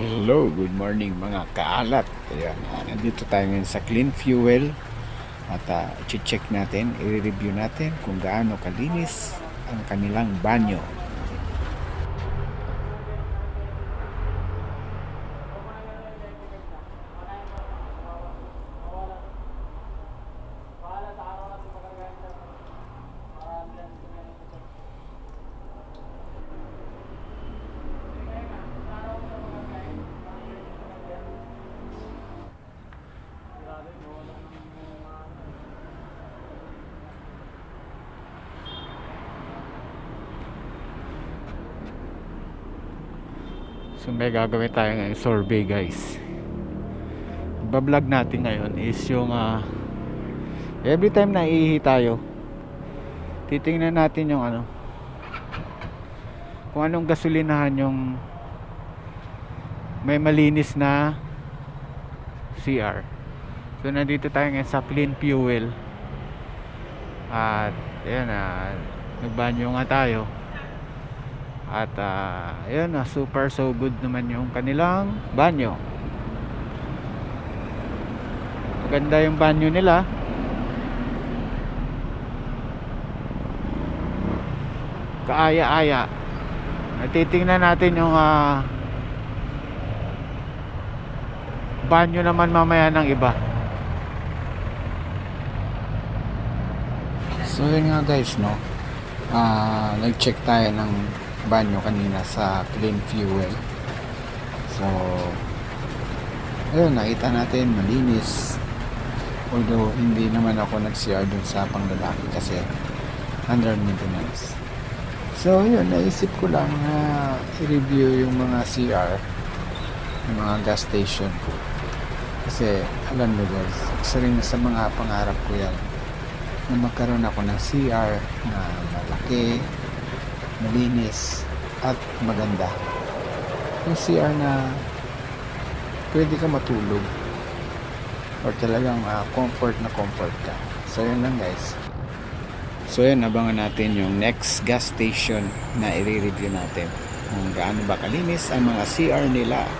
Hello, good morning mga kaalat. Ayan, ah, nandito tayo ngayon sa Clean Fuel at uh, check natin, i-review natin kung gaano kalinis ang kanilang banyo. So may gagawin tayo ngayon survey guys. Bablog natin ngayon is yung ah, every time na iihi tayo titingnan natin yung ano kung anong gasolinahan yung may malinis na CR. So nandito tayo ngayon sa clean fuel. At ayan na nagbanyo nga tayo. At ah, ayan na super so good naman yung kanilang banyo. Maganda yung banyo nila. Kaaya-aya. Titingnan natin yung ah, banyo naman mamaya ng iba. So yun nga guys no. Ah, nag-check tayo ng banyo kanina sa Clean Fuel. So ayun nakita natin malinis. Although hindi naman ako nag-CR dun sa panglalaki kasi under maintenance. So yun naisip ko lang na i-review yung mga CR yung mga gas station kasi alam mo guys isa rin sa mga pangarap ko yan na magkaroon ako ng CR na malaki, malinis, at maganda. Yung CR na pwede ka matulog or talagang ah, comfort na comfort ka. So yun lang guys. So yun, abangan natin yung next gas station na i-review natin. Kung gaano ba kalinis ang mga CR nila.